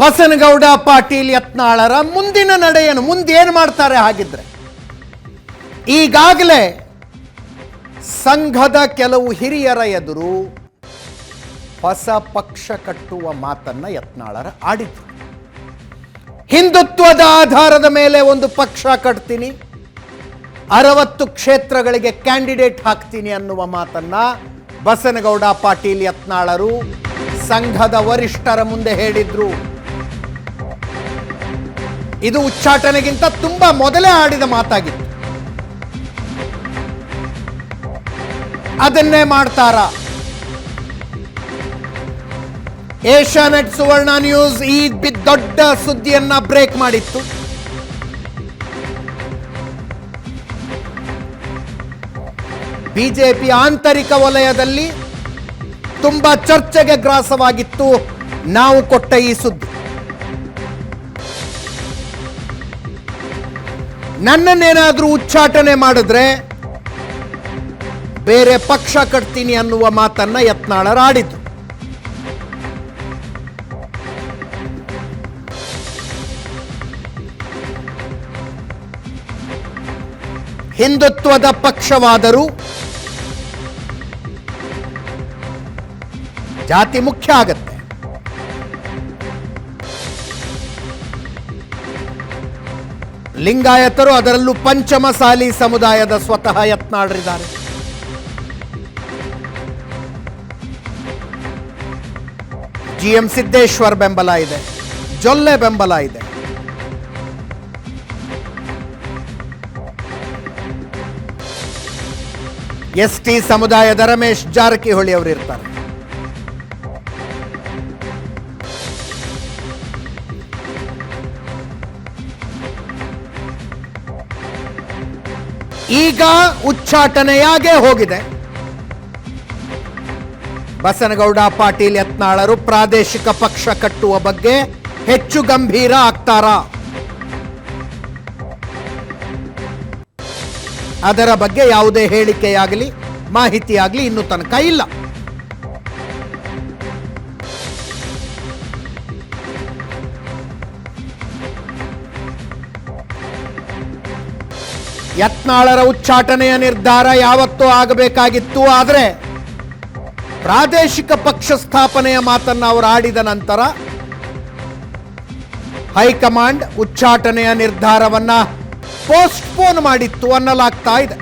ಬಸನಗೌಡ ಪಾಟೀಲ್ ಯತ್ನಾಳರ ಮುಂದಿನ ನಡೆಯನ್ನು ಮುಂದೇನು ಮಾಡ್ತಾರೆ ಹಾಗಿದ್ರೆ? ಈಗಾಗಲೇ ಸಂಘದ ಕೆಲವು ಹಿರಿಯರ ಎದುರು ಹೊಸ ಪಕ್ಷ ಕಟ್ಟುವ ಮಾತನ್ನ ಯತ್ನಾಳರ ಆಡಿದ್ರು. ಹಿಂದುತ್ವದ ಆಧಾರದ ಮೇಲೆ ಒಂದು ಪಕ್ಷ ಕಟ್ತೀನಿ, ಅರವತ್ತು ಕ್ಷೇತ್ರಗಳಿಗೆ ಕ್ಯಾಂಡಿಡೇಟ್ ಹಾಕ್ತೀನಿ ಅನ್ನುವ ಮಾತನ್ನ ಬಸನಗೌಡ ಪಾಟೀಲ್ ಯತ್ನಾಳರು ಸಂಘದ ವರಿಷ್ಠರ ಮುಂದೆ ಹೇಳಿದ್ರು. ಇದು ಉಚ್ಚಾಟನೆಗಿಂತ ತುಂಬಾ ಮೊದಲೇ ಆಡಿದ ಮಾತಾಗಿತ್ತು. ಅದನ್ನೇ ಮಾಡ್ತಾರ? ಏಷ್ಯಾನೆಟ್ ಸುವರ್ಣ ನ್ಯೂಸ್ ಈ ದೊಡ್ಡ ಸುದ್ದಿಯನ್ನ ಬ್ರೇಕ್ ಮಾಡಿತ್ತು. ಬಿಜೆಪಿ ಆಂತರಿಕ ವಲಯದಲ್ಲಿ ತುಂಬಾ ಚರ್ಚೆಗೆ ಗ್ರಾಸವಾಗಿತ್ತು. ನಾವು ಕೊಟ್ಟ ಈ ಸುದ್ದಿ. ನನ್ನನ್ನೇನಾದ್ರೂ ಉಚ್ಚಾಟನೆ ಮಾಡಿದ್ರೆ ಬೇರೆ ಪಕ್ಷ ಕಟ್ತೀನಿ ಅನ್ನುವ ಮಾತನ್ನ ಯತ್ನಾಳರಾಡಿದ್ರು ಹಿಂದುತ್ವದ ಪಕ್ಷವಾದರೂ ಜಾತಿ ಮುಖ್ಯ ಆಗತ್ತೆ. ಲಿಂಗಾಯತರು ಅದರಲ್ಲೂ ಪಂಚಮಸಾಲಿ ಸಮುದಾಯದ ಸ್ವತಃ ಯತ್ನಾಳರಿದ್ದಾರೆ. ಜಿ ಎಂ ಸಿದ್ದೇಶ್ವರ್ ಬೆಂಬಲ ಇದೆ. ಜೊಲ್ಲೆ ಬೆಂಬಲ ಇದೆ. ಎಸ್ ಟಿ ಸಮುದಾಯದ ರಮೇಶ್ ಜಾರಕಿಹೊಳಿ ಅವರು ಇರ್ತಾರೆ. ಈಗ ಉಚ್ಚಾಟನೆಯಾಗೇ ಹೋಗಿದೆ. ಬಸನಗೌಡ, ಪಾಟೀಲ್, ಯತ್ನಾಳರು ಪ್ರಾದೇಶಿಕ ಪಕ್ಷ ಕಟ್ಟುವ ಬಗ್ಗೆ ಹೆಚ್ಚು ಗಂಭೀರ ಆಗ್ತಾರಾ? ಅದರ ಬಗ್ಗೆ ಯಾವುದೇ ಹೇಳಿಕೆಯಾಗಲಿ, ಮಾಹಿತಿಯಾಗಲಿ ಇನ್ನೂ ತನಕ ಇಲ್ಲ. ಯತ್ನಾಳರ ಉಚ್ಚಾಟನೆಯ ನಿರ್ಧಾರ ಯಾವತ್ತೂ ಆಗಬೇಕಾಗಿತ್ತು, ಆದರೆ ಪ್ರಾದೇಶಿಕ ಪಕ್ಷ ಸ್ಥಾಪನೆಯ ಮಾತನ್ನು ಅವರು ಆಡಿದ ನಂತರ ಹೈಕಮಾಂಡ್ ಉಚ್ಚಾಟನೆಯ ನಿರ್ಧಾರವನ್ನ ಪೋಸ್ಟ್ಪೋನ್ ಮಾಡಿತ್ತು ಅನ್ನಲಾಗ್ತಾ ಇದೆ.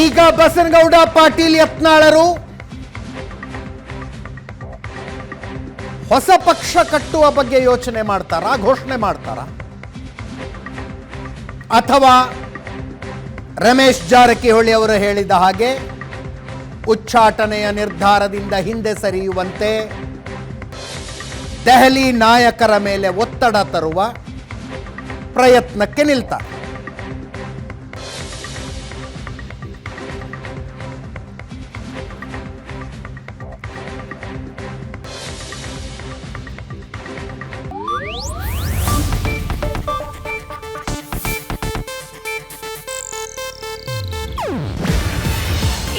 ಈಗ ಬಸನಗೌಡ ಪಾಟೀಲ್ ಯತ್ನಾಳರು ಹೊಸ ಪಕ್ಷ ಕಟ್ಟುವ ಬಗ್ಗೆ ಯೋಚನೆ ಮಾಡ್ತಾರಾ, ಘೋಷಣೆ ಮಾಡ್ತಾರಾ? ಅಥವಾ ರಮೇಶ್ ಜಾರಕಿಹೊಳಿ ಅವರು ಹೇಳಿದ ಹಾಗೆ ಉಚ್ಚಾಟನೆಯ ನಿರ್ಧಾರದಿಂದ ಹಿಂದೆ ಸರಿಯುವಂತೆ ದೆಹಲಿ ನಾಯಕರ ಮೇಲೆ ಒತ್ತಡ ತರುವ ಪ್ರಯತ್ನಕ್ಕೆ ನಿಲ್ತಾರೆ.